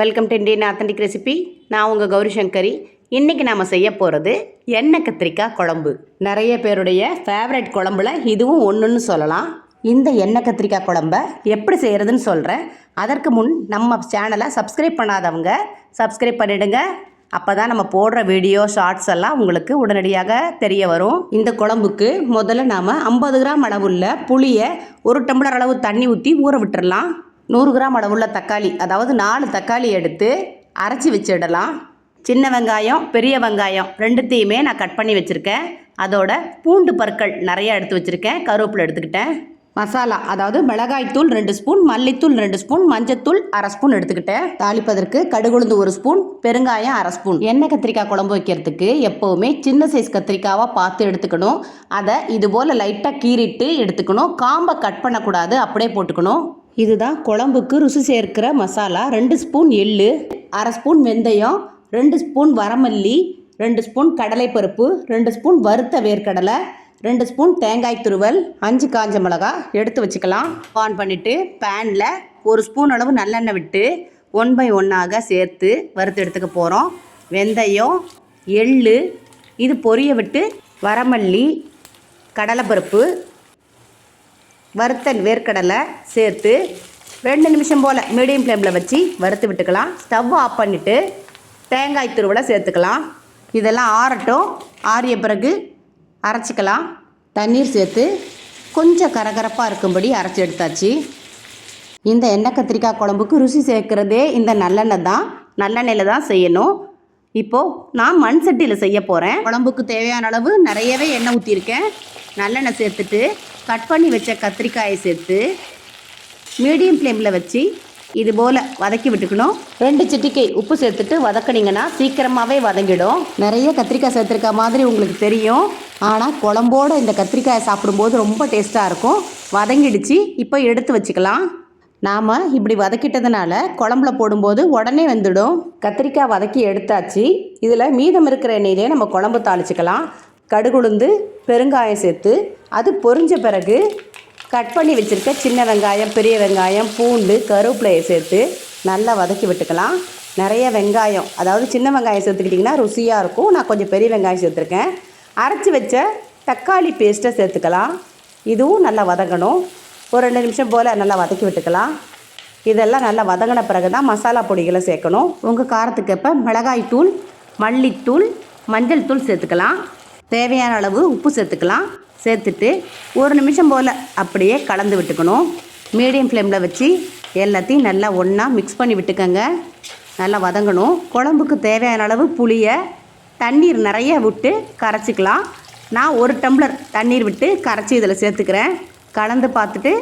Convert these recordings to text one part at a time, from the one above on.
Welcome to Indian authentic recipe. நான் உங்கள் கௌரி சங்கரி. இன்றைக்கி நாம் செய்ய போகிறது எண்ணெய் கத்திரிக்காய் குழம்பு. நிறைய பேருடைய ஃபேவரட் குழம்புல இதுவும் ஒன்றுன்னு சொல்லலாம். இந்த எண்ணெய் கத்திரிக்காய் குழம்ப எப்படி செய்கிறதுன்னு சொல்கிறேன் அதற்கு முன் நம்ம சேனலை சப்ஸ்கிரைப் பண்ணாதவங்க சப்ஸ்கிரைப் பண்ணிவிடுங்க அப்போ தான் நம்ம போடுற வீடியோ ஷார்ட்ஸ் எல்லாம் உங்களுக்கு உடனடியாக தெரிய வரும். இந்த குழம்புக்கு முதல்ல நாம் ஐம்பது கிராம் அளவுள்ள புளியை ஒரு டம்ளர் அளவு தண்ணி ஊற்றி ஊற விட்டுடலாம் நூறு கிராம் அளவுள்ள தக்காளி அதாவது நாலு தக்காளி எடுத்து அரைச்சி வச்சிடலாம். சின்ன வெங்காயம் பெரிய வெங்காயம் ரெண்டுத்தையுமே நான் கட் பண்ணி வச்சுருக்கேன். அதோட பூண்டு பற்கள் நிறைய எடுத்து வச்சுருக்கேன். கருவேப்பிலை எடுத்துக்கிட்டேன். மசாலா அதாவது மிளகாய்த்தூள் ரெண்டு ஸ்பூன் மல்லித்தூள் ரெண்டு ஸ்பூன் மஞ்சத்தூள் அரை ஸ்பூன் எடுத்துக்கிட்டேன். தாளிப்பதற்கு கடுகுளுந்து ஒரு ஸ்பூன் பெருங்காயம் அரை ஸ்பூன். எண்ணெய் கத்திரிக்காய் குழம்பு வைக்கிறதுக்கு எப்போவுமே சின்ன சைஸ் கத்திரிக்காவாக பார்த்து எடுத்துக்கணும். அதை இது போல் லைட்டாக கீறிட்டு எடுத்துக்கணும். காம்பை கட் பண்ணக்கூடாது அப்படியே போட்டுக்கணும். இதுதான் குழம்புக்கு ருசி சேர்க்கிற மசாலா. ரெண்டு ஸ்பூன் எள்ளு அரை ஸ்பூன் வெந்தயம் ரெண்டு ஸ்பூன் வரமல்லி ரெண்டு ஸ்பூன் கடலைப்பருப்பு ரெண்டு ஸ்பூன் வறுத்த வேர்க்கடலை ரெண்டு ஸ்பூன் தேங்காய் துருவல் அஞ்சு காஞ்ச மிளகா எடுத்து வச்சுக்கலாம். ஆன் பண்ணிவிட்டு பேனில் ஒரு ஸ்பூன் அளவு நல்லெண்ணெய் விட்டு ஒன் பை ஒன்னாக சேர்த்து வறுத்து எடுத்துக்க போகிறோம் வெந்தயம் எள்ளு இது பொரிய விட்டு வரமல்லி கடலைப்பருப்பு வறுத்த வேர்க்கடலை சேர்த்து ரெண்டு நிமிஷம் போல் மீடியம் ஃப்ளேமில் வச்சு வறுத்து விட்டுக்கலாம். ஸ்டவ் ஆஃப் பண்ணிவிட்டு தேங்காய் துருவலை சேர்த்துக்கலாம். இதெல்லாம் ஆறட்டும். ஆறிய பிறகு அரைச்சிக்கலாம். தண்ணீர் சேர்த்து கொஞ்சம் கரகரப்பாக இருக்கும்படி அரைச்சி எடுத்தாச்சு. இந்த எண்ணெய் கத்திரிக்காய் குழம்புக்கு ருசி சேர்க்குறதே இந்த நல்லெண்ணெய் தான். நல்லெண்ணெயில் தான் செய்யணும். இப்போது நான் மண் சட்டியில் செய்ய போகிறேன் குழம்புக்கு தேவையான அளவு நிறையவே எண்ணெய் ஊற்றிருக்கேன் நல்லெண்ணெய் சேர்த்துட்டு கட் பண்ணி வச்ச கத்திரிக்காயை சேர்த்து மீடியம் ஃப்ளேமில் வச்சு இது போல் வதக்கி விட்டுக்கணும். ரெண்டு சிட்டிக்கை உப்பு சேர்த்துட்டு வதக்குனீங்கன்னா சீக்கிரமாகவே வதங்கிடும். நிறைய கத்திரிக்காய் சேர்த்துருக்க மாதிரி உங்களுக்கு தெரியும். ஆனால் குழம்போட இந்த கத்திரிக்காயை சாப்பிடும்போது ரொம்ப டேஸ்ட்டாக இருக்கும். வதங்கிடுச்சு. இப்போ எடுத்து வச்சுக்கலாம். நாம் இப்படி வதக்கிட்டதுனால குழம்புல போடும்போது உடனே வந்துடும். கத்திரிக்காய் வதக்கி எடுத்தாச்சு. இதில் மீதம் இருக்கிற எண்ணெயிலே நம்ம குழம்பு தாளிச்சுக்கலாம். கடுகுளுந்து பெருங்காயம் சேர்த்து அது பொரிஞ்ச பிறகு கட் பண்ணி வச்சுருக்க சின்ன வெங்காயம் பெரிய வெங்காயம் பூண்டு கருவேப்பிலையை சேர்த்து நல்லா வதக்கி விட்டுக்கலாம். நிறைய வெங்காயம் அதாவது சின்ன வெங்காயம் சேர்த்துக்கிட்டிங்கன்னா ருசியாக இருக்கும். நான் கொஞ்சம் பெரிய வெங்காயம் சேர்த்துருக்கேன். அரைச்சி வச்ச தக்காளி பேஸ்ட்டை சேர்த்துக்கலாம். இதுவும் நல்லா வதங்கணும். ஒரு ரெண்டு நிமிஷம் போல் நல்லா வதக்கி விட்டுக்கலாம். இதெல்லாம் நல்லா வதங்கின பிறகு தான் மசாலா பொடிகளை சேர்க்கணும். உங்கள் காரத்துக்கு ஏற்ப மிளகாய் தூள் மல்லித்தூள் மஞ்சள் தூள் சேர்த்துக்கலாம். தேவையான அளவு உப்பு சேர்த்துக்கலாம். சேர்த்துட்டு ஒரு நிமிஷம் போல் அப்படியே கலந்து விட்டுக்கணும். மீடியம் ஃப்ளேமில் வச்சு எல்லாத்தையும் நல்லா ஒன்றா மிக்ஸ் பண்ணி விட்டுக்கோங்க. நல்லா வதங்கணும். குழம்புக்கு தேவையான அளவு புளியை தண்ணீர் நிறைய விட்டு கரைச்சிக்கலாம். நான் ஒரு டம்ளர் தண்ணீர் விட்டு கரைச்சி இதில் சேர்த்துக்கிறேன். கலந்து பார்த்துட்டு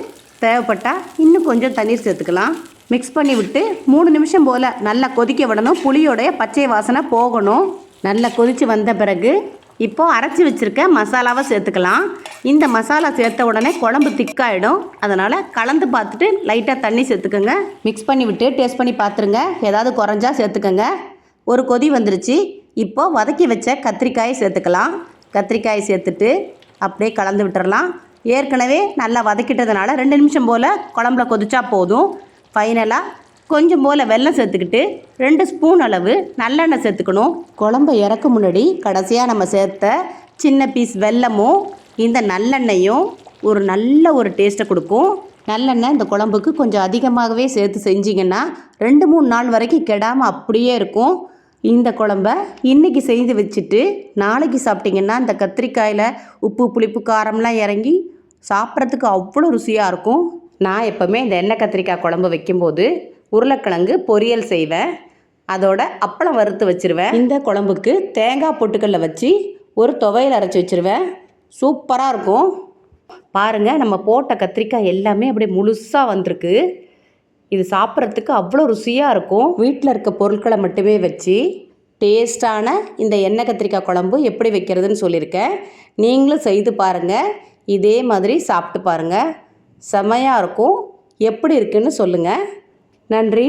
தேவைப்பட்டால் இன்னும் கொஞ்சம் தண்ணீர் சேர்த்துக்கலாம். மிக்ஸ் பண்ணி விட்டு மூணு நிமிஷம் போல் நல்லா கொதிக்க விடணும். புளியோடைய பச்சை வாசனை போகணும். நல்லா கொதித்து வந்த பிறகு இப்போது அரைச்சி வச்சுருக்க மசாலாவை சேர்த்துக்கலாம். இந்த மசாலா சேர்த்த உடனே குழம்பு திக்காயிடும். அதனால் கலந்து பார்த்துட்டு லைட்டாக தண்ணி சேர்த்துக்கோங்க. மிக்ஸ் பண்ணி விட்டு டேஸ்ட் பண்ணி பார்த்துருங்க. ஏதாவது குறைஞ்சா சேர்த்துக்கோங்க. ஒரு கொதி வந்துருச்சு. இப்போது வதக்கி வச்ச கத்திரிக்காயை சேர்த்துக்கலாம். கத்திரிக்காயை சேர்த்துட்டு அப்படியே கலந்து விட்டுறலாம். ஏற்கனவே நல்லா வதக்கிட்டதுனால ரெண்டு நிமிஷம் போல் குழம்புல கொதிச்சா போதும். ஃபைனலாக கொஞ்சம் போல் வெல்லம் சேர்த்துக்கிட்டு ரெண்டு ஸ்பூன் அளவு நல்லெண்ணெய் சேர்த்துக்கணும். குழம்ப இறக்க முன்னாடி கடைசியாக நம்ம சேர்த்த சின்ன பீஸ் வெல்லமும் இந்த நல்லெண்ணெயும் ஒரு நல்ல ஒரு டேஸ்ட்டை கொடுக்கும். நல்லெண்ணெய் இந்த குழம்புக்கு கொஞ்சம் அதிகமாகவே சேர்த்து செஞ்சிங்கன்னா ரெண்டு மூணு நாள் வரைக்கும் கெடாமல் அப்படியே இருக்கும். இந்த குழம்ப இன்றைக்கி செஞ்சு வச்சுட்டு நாளைக்கு சாப்பிட்டிங்கன்னா இந்த கத்திரிக்காயில் உப்பு புளிப்பு காரம்லாம் இறங்கி சாப்பிட்றதுக்கு அவ்வளோ ருசியாக இருக்கும். நான் எப்போவுமே இந்த எண்ணெய் கத்திரிக்காய் குழம்பு வைக்கும்போது உருளைக்கிழங்கு பொரியல் செய்வேன் அதோட அப்பளம் வறுத்து வச்சுருவேன் இந்த குழம்புக்கு தேங்காய் பொட்டுக்கல்ல வச்சு ஒரு துவையல் அரைச்சி வச்சுருவேன் சூப்பராக இருக்கும். பாருங்கள் நம்ம போட்ட கத்திரிக்காய் எல்லாமே அப்படியே முழுசாக வந்திருக்கு. இது சாப்பிட்றதுக்கு அவ்வளோ ருசியாக இருக்கும். வீட்டில் இருக்க பொருட்களை மட்டுமே வச்சு டேஸ்டான இந்த எண்ணெய் கத்திரிக்காய் குழம்பு எப்படி வைக்கிறதுன்னு சொல்லியிருக்கேன் நீங்களும் செய்து பாருங்கள் இதே மாதிரி சாப்பிட்டு பாருங்கள் செமையாக இருக்கும். எப்படி இருக்குன்னு சொல்லுங்கள் நன்றி.